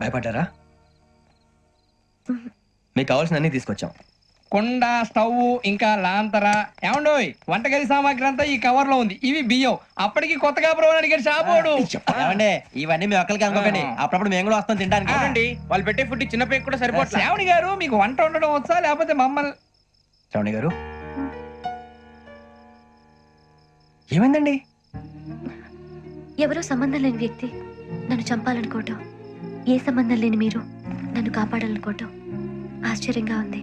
భయపడ్డారా? మీకు కావాల్సిన అన్ని తీసుకొచ్చాం. కుండ స్టవ్ ఇంకా లాంతర. ఏమండోయ్ వంటగది సామాగ్రి అంతా ఈ కవర్లో ఉంది. ఇవి బియ్యం. అప్పటికి కొత్తగా బ్రౌన్ అడిగాడు షాపోడు ఏమండి ఇవన్నీ మీ ఒక్కరికి అనుకోకండి. అప్పుడప్పుడు మేము కూడా వస్తాం తినడానికి. అవునండి. వాళ్ళు పెట్టే ఫుడ్ చిన్న పేక్ కూడా సరిపోతుంది శ్రావణి గారు మీకు వంట వండడం వచ్చా? లేకపోతే మమ్మల్ని శ్రవణి గారు? ఏమైందండి? ఎవరో సంబంధం లేని వ్యక్తి నన్ను చంపాలనుకోవటం. ఏ సంబంధం లేని మీరు నన్ను కాపాడాలనుకోవటం. ఆశ్చర్యంగా ఉంది.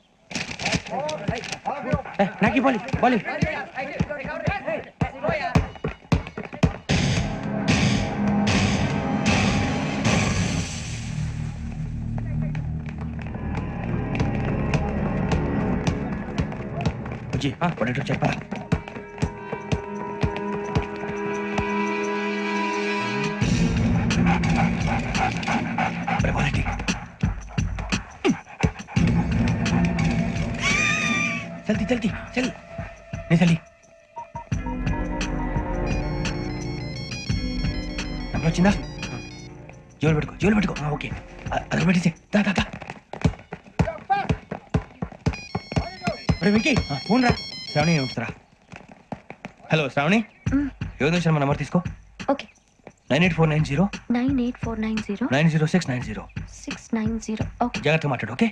నాకు ఇవ్వాలి బాలి బుజ్జి పడేటట్టు చెప్పరా. చల్ నీ చల్లి నెంబర్ వచ్చిందా? జోలు పెట్టుకో జోలు పెట్టుకో. ఓకే. అ- అదొక పెట్టేసి దా దా దా. వెంకీ ఫోన్ రా. శ్రావణి ఉంచుతారా హలో శ్రావణి. యోగేంద్ర శర్మ నెంబర్ తీసుకో. Okay. Nine eight four nine zero. Nine eight four nine zero. Nine zero six nine zero. Six nine zero. Okay. జాగ్రత్తగా మాట్లాడు ఓకే?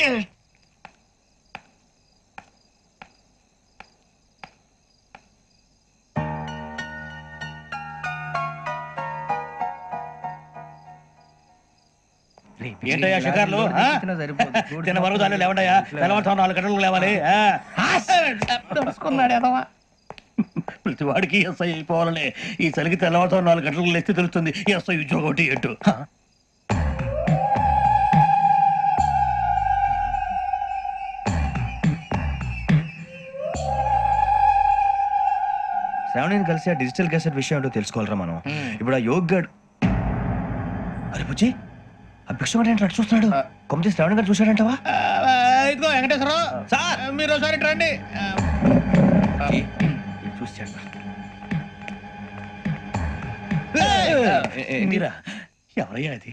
సార్ ఏంటయ్యా షికార్లు? వరకు చాలు లేవండయ్యా? తెల్లవారుతో నాలుగు గంటలకు లేవాలి. ఆ? తెలుసుకున్నాడు ఎదవా ప్రతి వాడికి ఎస్ఐ అయిపోవాలని ఈ చలికి తెల్లవారుతో నాలుగు గంటలకు లేస్తే తెలుస్తుంది ఎస్ఐ ఉద్యోగం ఒకటి ఎటు శ్రావణిని కలిసి ఆ డిజిటల్ క్యాసెట్ విషయం ఏంటో తెలుసుకోవాలరా మనం. ఇప్పుడు ఆ యోగ్ గడ్ అరే బుజ్జి ఆ భిక్షం అంటే అటు చూస్తున్నాడు? కొమ్మతి శ్రావణి గారు చూశాడంటవా? ఇదిగో వెంకటేశ్వరరావు. సార్ మీరు ఒకసారి ఇటు రండి. చూశాడు ఎవరయ్యా అది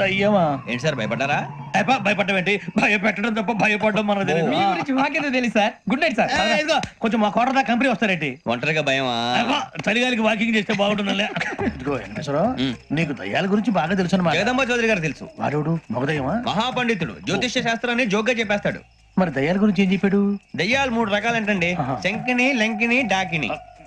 ఏంటి సార్ భయపడ్డారా? భయపడడం ఏంటి భయపెట్టడం తప్ప భయపడడం మనకు తెలియదు మీ గురించి మాకేదో తెలుసు సార్. Good night sir. ఇదిగో కొంచెం మా కోట దాకా కంపెనీ వస్తారేంటి? ఒంటరిగా భయమా? చలిగాలికి వాకింగ్ చేస్తే బాగుంటుందిలే. ఇదిగో వెంకటేశ్వరరావు నీకు దయ్యాల గురించి బాగా తెలుసు అనమాట జగదంబ చౌదరి గారు తెలుసు. వాడోడు మగదయ్యమా? మహాపండితుడు. జ్యోతిష్య శాస్త్రాన్ని జోగ్గా చెప్పేస్తాడు. మరి దయ్యాల గురించి ఏం చెప్పాడు? దయ్యాలు మూడు రకాలంటండి. ఆహా. శంకిని లంకిని డాకిని.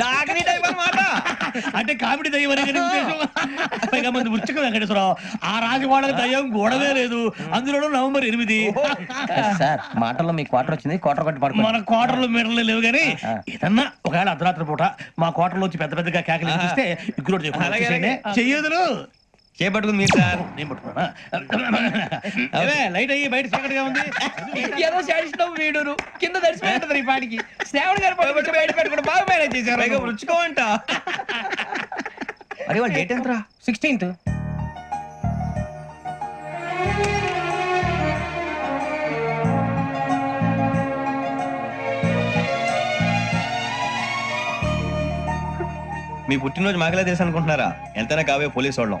డాకిని టైప్ అన్నమాట. అంటే కామెడీ దయ్యం అనే కదా ఉద్దేశం. పైగా మంది ఉచ్చక వెంకటేశ్వరరావు ఆ రాజు వాళ్ళకి దయ్యం గొడవే లేదు. అందులోనూ నవంబర్ ఎనిమిది. సార్ మాటల్లో మీ క్వార్టర్ వచ్చింది క్వార్టర్ కొట్టి పడుకో మన కోటర్లు మెడలు లేవు కానీ ఏదన్నా ఒకవేళ అర్ధరాత్రి పూట మా కోటర్లో వచ్చి పెద్ద పెద్దగా కేకలు చూస్తే ఇగ్గురు అలాగే, అలాగే. చెయ్యదులు చేపట్టుకుంది మీరు సార్? నేను పట్టుకున్నా అవే లైట్ అయ్యి బయట చీకటిగా ఉంది. ఏదో శాడిస్తాం వీడును కింద దర్శనం ఈ పాటికి. శ్రావణ్ గారు బయట పెట్టుకుంటే బాగా మేనేజ్ పైగా చేశారు రుచుకోవంట అరే వాళ్ళ డేట్ ఎంతరా? సిక్స్టీన్త్ మీ పుట్టినరోజు మాకలే తెలుసు అనుకుంటున్నారా? ఎంతైనా కావే పోలీసు వాళ్ళం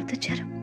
గుర్తొచ్చారు.